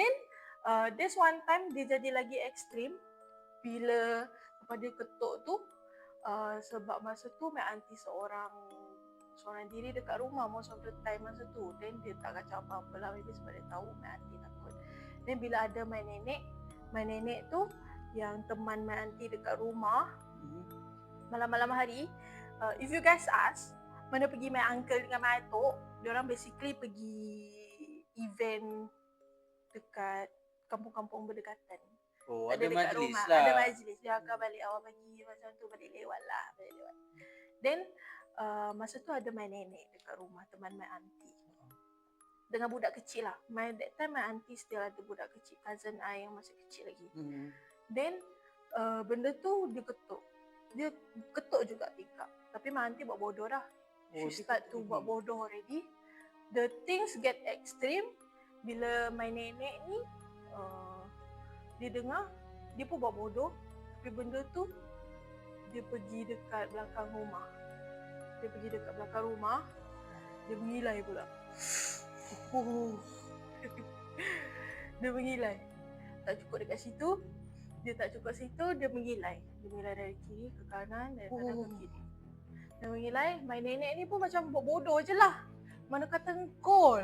then uh, there's one time dia jadi lagi ekstrim bila lepas dia ketuk tu uh, sebab masa tu my auntie seorang seorang diri dekat rumah most of the time masa tu then dia tak kacau apa-apa lah maybe sebab dia tahu my auntie takut then bila ada my nenek my nenek tu yang teman my auntie dekat rumah Hmm. malam-malam hari uh, if you guys ask mana pergi my uncle dengan my atuk diorang basically pergi event dekat kampung-kampung berdekatan Oh, ada dekat majlis rumah. lah. Ada majlis. Dia akan balik awal pagi macam tu balik lewat lah. Balik lewat. Then uh, masa tu ada my nenek dekat rumah teman my auntie. Dengan budak kecil lah. My, that time my auntie still ada budak kecil. Cousin I yang masih kecil lagi. Hmm. Then uh, benda tu dia ketuk. Dia ketuk juga tingkap. Tapi my auntie buat bodoh dah. Oh, She start to buat bodoh already. The things get extreme bila my nenek ni uh, dia dengar dia pun buat bodoh tapi benda tu dia pergi dekat belakang rumah. Dia pergi dekat belakang rumah dia mengilai pula. Oh. dia mengilai. Tak cukup dekat situ, dia tak cukup situ, dia mengilai. Dia mengilai dari kiri ke kanan, dari kanan ke Oh. kiri. Dia mengilai, my nenek ni pun macam buat bodoh je lah. Mana kata engkau.